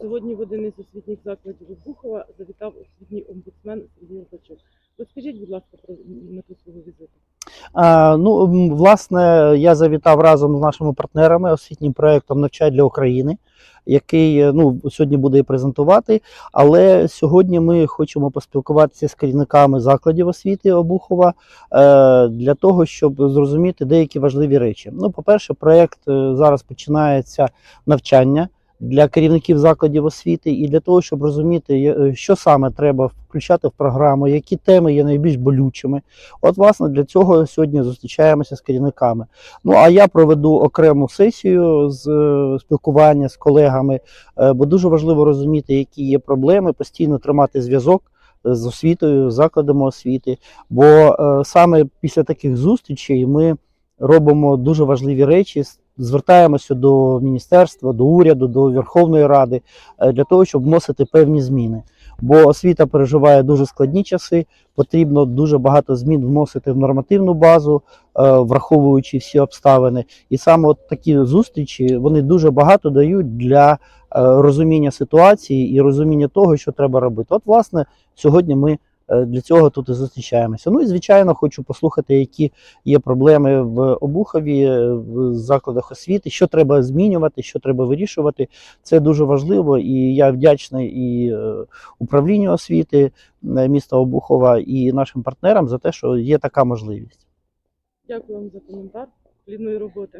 Сьогодні в один із освітніх закладів Обухова завітав освітній омбудсмен Сергій Рубачов. Розкажіть, будь ласка, про мету свого візиту. А, ну, власне, я завітав разом з нашими партнерами освітнім проєктом «Навчай для України, який е, ну, сьогодні буде презентувати. Але сьогодні ми хочемо поспілкуватися з керівниками закладів освіти Обухова е, для того, щоб зрозуміти деякі важливі речі. Ну, по-перше, проєкт е, зараз починається навчання. Для керівників закладів освіти і для того, щоб розуміти, е, що саме треба включати в програму, які теми є найбільш болючими, От, власне, для цього сьогодні зустрічаємося з керівниками. Ну а я проведу окрему сесію з е, спілкування з колегами, е, бо дуже важливо розуміти, які є проблеми, постійно тримати зв'язок з освітою, з закладами освіти. Бо е, саме після таких зустрічей ми робимо дуже важливі речі. Звертаємося до міністерства, до уряду, до Верховної Ради е, для того, щоб вносити певні зміни. Бо освіта переживає дуже складні часи, потрібно дуже багато змін вносити в нормативну базу, е, враховуючи всі обставини. І саме от такі зустрічі вони дуже багато дають для е, розуміння ситуації і розуміння того, що треба робити. От, власне, сьогодні ми для цього тут і зустрічаємося. Ну і звичайно, хочу послухати, які є проблеми в Обухові, е, в закладах освіти, що треба змінювати, що треба вирішувати. Це дуже важливо, і я вдячний і е, управлінню освіти е, міста Обухова і нашим партнерам за те, що є така можливість. Дякую вам за коментар. Плідної роботи.